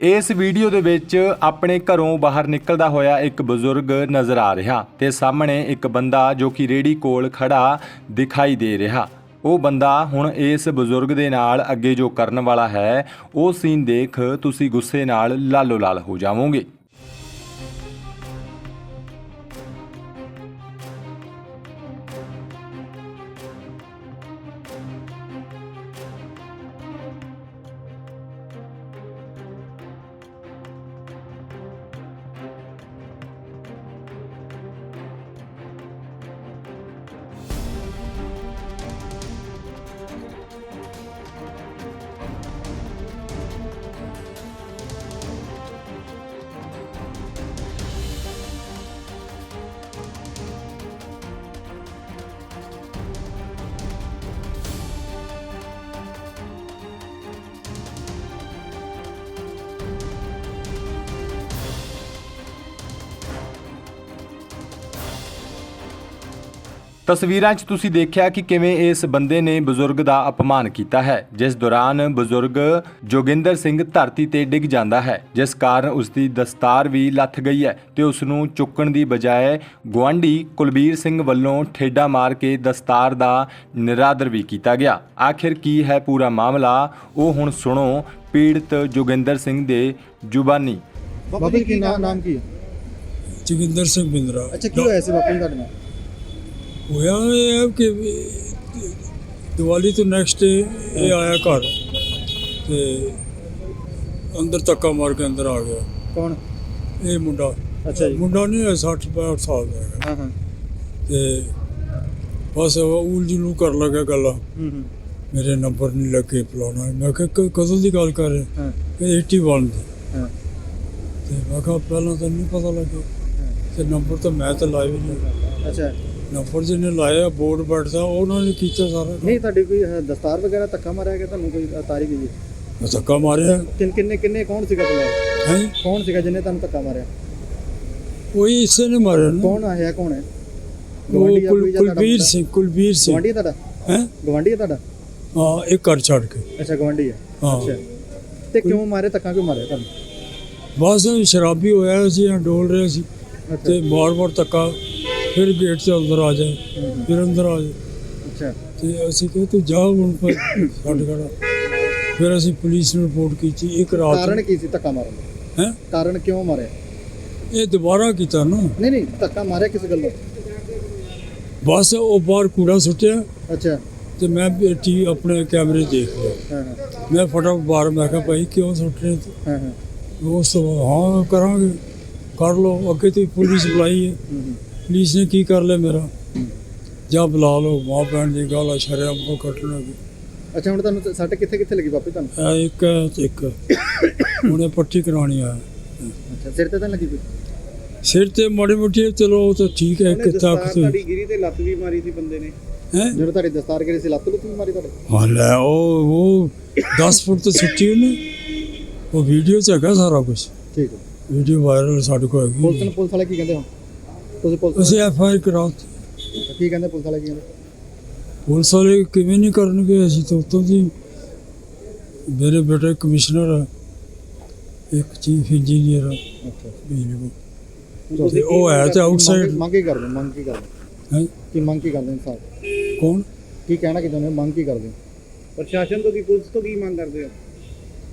ਇਸ ਵੀਡੀਓ ਦੇ ਵਿੱਚ ਆਪਣੇ ਘਰੋਂ ਬਾਹਰ ਨਿਕਲਦਾ ਹੋਇਆ ਇੱਕ ਬਜ਼ੁਰਗ ਨਜ਼ਰ ਆ ਰਿਹਾ ਤੇ ਸਾਹਮਣੇ ਇੱਕ ਬੰਦਾ ਜੋ ਕਿ ਰੇੜੀ ਕੋਲ ਖੜਾ ਦਿਖਾਈ ਦੇ ਰਿਹਾ। ਉਹ ਬੰਦਾ ਹੁਣ ਇਸ ਬਜ਼ੁਰਗ ਦੇ ਨਾਲ ਅੱਗੇ ਜੋ ਕਰਨ ਵਾਲਾ ਹੈ, ਉਹ ਸੀਨ ਦੇਖ ਤੁਸੀਂ ਗੁੱਸੇ ਨਾਲ ਲਾਲੋ ਲਾਲ ਹੋ ਜਾਵੋਗੇ। ਤਸਵੀਰਾਂ 'ਚ ਤੁਸੀਂ ਦੇਖਿਆ ਕਿ ਕਿਵੇਂ ਇਸ ਬੰਦੇ ਨੇ ਬਜ਼ੁਰਗ ਦਾ ਅਪਮਾਨ ਕੀਤਾ ਹੈ ਜਿਸ ਦੌਰਾਨ ਬਜ਼ੁਰਗ ਜੋਗਿੰਦਰ ਸਿੰਘ ਧਰਤੀ ਤੇ ਡਿੱਗ ਜਾਂਦਾ ਹੈ ਜਿਸ ਕਾਰਨ ਉਸ ਦੀ ਦਸਤਾਰ ਵੀ ਲੱਥ ਗਈ ਹੈ ਤੇ ਉਸ ਨੂੰ ਚੁੱਕਣ ਦੀ ਬਜਾਏ ਗੁਆਂਢੀ ਕੁਲਬੀਰ ਸਿੰਘ ਵੱਲੋਂ ਠੇਡਾ ਮਾਰ ਕੇ ਦਸਤਾਰ ਦਾ ਨਿਰਾਦਰ ਵੀ ਕੀਤਾ ਗਿਆ। ਆਖਿਰ ਕੀ ਹੈ ਪੂਰਾ ਮਾਮਲਾ? ਉਹ ਹੁਣ ਸੁਣੋ ਪੀੜਤ ਜੋਗਿੰਦਰ ਸਿੰਘ ਦੇ ਜ਼ੁਬਾਨੀ। ਬਾਬਾ ਜੀ ਕੀ ਨਾਮ ਕੀ ਹੈ? ਜੋਗਿੰਦਰ ਸਿੰਘ ਬਿੰਦਰਾ। ਅੱਛਾ ਕੀ ਹੋਇਆ ਸੀ ਬਾਬਾ ਜੀ ਤੁਹਾਡੇ ਨਾਲ? ਹੋਇਆ ਇਹ ਹੈ ਕਿ ਦੀਵਾਲੀ ਤੋਂ ਨੈਕਸਟ ਡੇ ਇਹ ਆਇਆ ਘਰ ਤੇ ਅੰਦਰ ਧੱਕਾ ਮਾਰ ਕੇ ਅੰਦਰ ਆ ਗਿਆ। ਕੌਣ? ਇਹ ਮੁੰਡਾ। ਅੱਛਾ ਜੀ। ਮੁੰਡਾ ਨਹੀਂ 60 65 ਸਾਲ ਦਾ ਹੈਗਾ। ਹਾਂ ਹਾਂ। ਤੇ ਬਸ ਉਲ ਜਲੂ ਕਰ ਲਗਾ ਗੱਲਾਂ। ਹੂੰ ਹੂੰ। ਮੇਰੇ ਨੰਬਰ ਨਹੀਂ ਲੱਗੇ ਫਲਾਣਾ। ਮੈਂ ਕਿਹਾ ਕ- ਕਦੋਂ ਦੀ ਗੱਲ ਕਰ ਰਹੇ? ਹਾਂ। ਕਿ 81 ਦੀ। ਹਾਂ। ਤੇ ਮੈਂ ਕਿਹਾ ਪਹਿਲਾਂ ਤਾਂ ਨਹੀਂ ਪਤਾ ਲੱਗਿਆ। ਤੇ ਨੰਬਰ ਤਾਂ ਮੈਂ ਤਾਂ ਲਾਇਆ ਹੀ ਨਹੀਂ। ਅੱਛਾ। ਨੰਬਰ ਜਿਹਨੇ ਲਾਇਆ ਬੋਰਡ ਬੈਠਦਾ ਉਹਨਾਂ ਨੇ ਕੀਤਾ ਸਾਰਾ। ਨਹੀਂ ਤੁਹਾਡੀ ਕੋਈ ਅਹ, ਦਸਤਾਰ ਵਗੈਰਾ ਧੱਕਾ ਮਾਰਿਆ ਗਿਆ? ਤੁਹਾਨੂੰ ਕੋਈ ਤਾਰੀ ਗਈ ਮੈਂ ਧੱਕਾ ਮਾਰਿਆ। ਕਿੰਨ ਕਿੰਨੇ ਕਿੰਨੇ ਕੌਣ ਸੀਗਾ ਤੁਹਾਨੂੰ ਹੈ? ਕੌਣ ਸੀਗਾ ਜਿਹਨੇ ਤੁਹਾਨੂੰ ਧੱਕਾ ਮਾਰਿਆ? ਕੋਈ ਇਸੇ ਨੇ ਮਾਰਿਆ ਨਾ। ਕੌਣ ਆਇਆ ਕੌਣ ਹੈ? ਉਹ ਗਵਾਂਢੀ ਆ ਕੁਲ- ਕੋਈ ਜਾਂ ਤੁਹਾਡਾ ਕੁਲਬੀਰ ਮੁੰਡਾ? ਸਿੰਘ ਕੁਲਬੀਰ ਸਿੰਘ। ਗਵਾਂਢੀ ਹੈ ਤੁਹਾਡਾ? ਹੈ? ਗਵਾਂਢੀ ਹੈ ਤੁਹਾਡਾ? ਹਾਂ ਇੱਕ ਘਰ ਛੱਡ ਕੇ। ਅੱਛਾ ਗਵਾਂਢੀ ਹੈ। ਹਾਂ। ਅੱਛਾ। ਤੇ ਕਿਉਂ ਮਾਰੇ ਧੱਕਾ ਕਿਉਂ ਮਾਰਿਆ ਤੁਹਾਨੂੰ? ਬਸ ਸ਼ਰਾਬੀ ਹੋਇਆ ਸੀ ਜਾਂ ਡੋਲ ਰਹੇ ਸੀ। ਅੱਛਾ। ਤੇ ਮਾਰ ਮਾਰ ਧੱਕਾ ਫਿਰ ਗੇਟ 'ਚ ਅੰਦਰ ਆ ਹੂੰ। ਫਿਰ ਅੰਦਰ ਆ ਅੱਛਾ। ਤੇ ਅਸੀਂ ਕਿਹਾ ਤੂੰ ਜਾ ਹੁਣ ਪਰ ਛੱਡ ਖੜਾ। ਫਿਰ ਅਸੀਂ ਪੁਲਿਸ ਨੂੰ ਰਿਪੋਰਟ ਕੀਤੀ ਇੱਕ ਰਾਤ ਕਾਰਨ ਕੀ ਸੀ ਧੱਕਾ ਮਾਰਨ ਦਾ? ਹੈ? ਕਾਰਨ ਕਿਉਂ ਮਾਰਿਆ? ਇਹ ਦੁਬਾਰਾ ਕੀਤਾ ਨਾ। ਨਹੀਂ ਨਹੀਂ ਧੱਕਾ ਮਾਰਿਆ ਕਿਸ ਗੱਲੋਂ? ਬਸ ਉਹ ਬਾਹਰ ਕੂੜਾ ਸੁੱਟਿਆ। ਅੱਛਾ। ਤੇ ਮੈਂ ਬੇਟੀ ਆਪਣੇ ਕੈਮਰੇ 'ਚ ਦੇਖ ਲਿਆ। ਹਾਂ ਹਾਂ। ਮੈਂ ਫਟਾਫਟ ਬਾਹਰ ਮੈਂ ਕਿਹਾ ਭਾਈ ਕਿਉਂ ਸੁੱਟ ਰਹੇ ਤੂੰ? ਹਾਂ ਹਾਂ। ਉਸ ਤੋਂ ਬਾਅਦ, ਹਾਂ ਕਰਾਂਗੇ। ਕਰ ਲਓ ਅੱਗੇ ਤੇ ਪੁਲਿਸ ਬੁਲਾਈ ਹੈ। ਹੂੰ, ਹੂੰ। ਪੁਲਿਸ ਨੇ ਕੀ ਕਰ ਲਿਆ ਮੇਰਾ? ਜਾਂ ਬੁਲਾ ਲਓ ਮਾਂ ਭੈਣ ਦੀ ਗੱਲ ਆ ਸ਼ਰਮ ਕੋ ਕੱਟਣ ਲੱਗੀ। ਅੱਛਾ ਹੁਣ ਤੁਹਾਨੂੰ ਸੱਟ ਕਿੱਥੇ ਕਿੱਥੇ ਲੱਗੀ ਬਾਪੀ ਤੁਹਾਨੂੰ? ਇਹ ਇੱਕ ਹੈ ਤੇ ਇੱਕ। ਉਹਨੇ ਪੱਟੀ ਕਰਾਉਣੀ ਆ। ਅੱਛਾ ਸਿਰ ਤੇ ਤਾਂ ਲੱਗੀ ਕੋਈ? ਸਿਰ ਤੇ ਮਾੜੀ ਮੋਟੀ ਚਲੋ ਉਹ ਤਾਂ ਠੀਕ ਹੈ ਇੱਕ ਤੱਕ ਤੇ। ਗਿਰੀ ਤੇ ਲੱਤ ਵੀ ਮਾਰੀ ਸੀ ਬੰਦੇ ਨੇ। ਹੈ? ਜਦੋਂ ਤੁਹਾਡੀ ਦਸਤਾਰ ਕਰੀ ਸੀ ਲੱਤ ਲੁੱਤ ਵੀ ਮਾਰੀ ਤੁਹਾਡੇ? ਹਾਂ ਲੈ ਉਹ ਉਹ 10 ਫੁੱਟ ਤੇ ਸੁੱਟੀ ਉਹਨੇ। ਉਹ ਵੀਡੀਓ 'ਚ ਹੈਗਾ ਸਾਰਾ ਕੁਝ ਠੀਕ ਹੈ। ਵੀਡੀਓ ਵਾਇਰਲ ਸਾਡੇ ਕੋਲ ਪੁਲਿਸ ਹੈਗੀ ਨੂੰ ਪੁਲਿਸ ਵਾਲੇ ਕੀ ਕਹਿੰਦੇ ਹੁਣ? ਤੁਸੀਂ ਪੁਲਿਸ ਅਸੀਂ ਐਫ ਆਈ ਕਰਾਉ ਕੀ ਕਹਿੰਦੇ ਪੁਲਿਸ ਵਾਲੇ ਕੀ ਕਹਿੰਦੇ? ਪੁਲਿਸ ਵਾਲੇ ਕਿਵੇਂ ਨਹੀਂ ਕਰਨਗੇ? ਅਸੀਂ ਤਾਂ ਉੱਤੋਂ ਦੀ ਮੇਰੇ ਬੇਟੇ ਕਮਿਸ਼ਨਰ ਆ ਇੱਕ ਚੀਫ ਇੰਜੀਨੀਅਰ ਆ। ਅੱਛਾ। ਬਿਜਲੀ ਬੋਰਡ ਤੇ ਉਹ ਹੈ ਤੇ ਆਊਟਸਾਈਡ ਮੰਗ ਕੀ ਕਰਦੇ? ਮੰਗ ਕੀ ਕਰਦੇ? ਹੋ? ਕੀ ਮੰਗ ਕੀ ਕਰਦੇ ਹੋ ਇਨਸਾਫ? ਕੌਣ? ਕੀ ਕਹਿਣਾ ਕਿ ਤੁਹਾਨੂੰ ਮੰਗ ਕੀ ਕਰਦੇ? ਪ੍ਰਸ਼ਾਸਨ ਤੋਂ ਕੀ ਪੁਲਿਸ ਤੋਂ ਕੀ ਮੰਗ ਕਰਦੇ ਹੋ?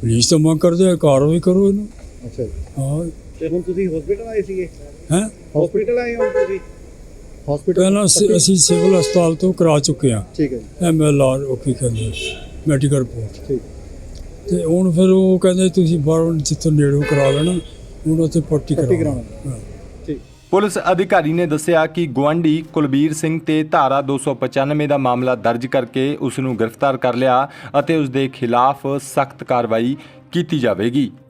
ਪੁਲਿਸ ਤਾਂ ਮੰਗ ਕਰਦੇ ਆ ਕਾਰਵਾਈ ਕਰੋ ਇਹਨੂੰ। ਅੱਛਾ ਜੀ। ਹਾਂ। ਤੇ ਹੁਣ ਤੁਸੀਂ ਹਸਪੀਟਲ ਆਏ ਸੀਗੇ? ਹੈ? ਹਸਪੀਟਲ ਆਏ ਹੋ ਤੁਸੀਂ? ਹਸਪੀਟਲ ਪਹਿਲਾਂ ਅਸੀਂ- ਅਸੀਂ ਸਿਵਲ ਹਸਪਤਾਲ ਤੋਂ ਕਰਾ ਚੁੱਕੇ ਹਾਂ। ਠੀਕ ਹੈ ਜੀ। ਐਮ ਐਲ ਆਰ ਉਹ ਕੀ ਕਹਿੰਦੇ ਮੈਡੀਕਲ ਰਿਪੋਰਟ ਠੀਕ। ਤੇ ਹੁਣ ਫਿਰ ਉਹ ਕਹਿੰਦੇ ਤੁਸੀਂ ਬਾਹਰੋਂ ਜਿੱਥੋਂ ਨੇੜੋਂ ਕਰਾ ਲੈਣਾ ਹੁਣ ਉੱਥੇ ਪੱਟੀ ਕਰਾਉਣਾ। ਹਾਂ। ਠੀਕ। ਪੁਲਿਸ ਅਧਿਕਾਰੀ ਨੇ ਦੱਸਿਆ ਕਿ ਗੁਆਂਢੀ ਕੁਲਬੀਰ ਸਿੰਘ ਤੇ ਧਾਰਾ 295 ਦਾ ਮਾਮਲਾ ਦਰਜ ਕਰਕੇ ਉਸ ਨੂੰ ਗ੍ਰਿਫਤਾਰ ਕਰ ਲਿਆ ਅਤੇ ਉਸ ਦੇ ਖਿਲਾਫ ਸਖਤ ਕਾਰਵਾਈ ਕੀਤੀ ਜਾਵੇਗੀ।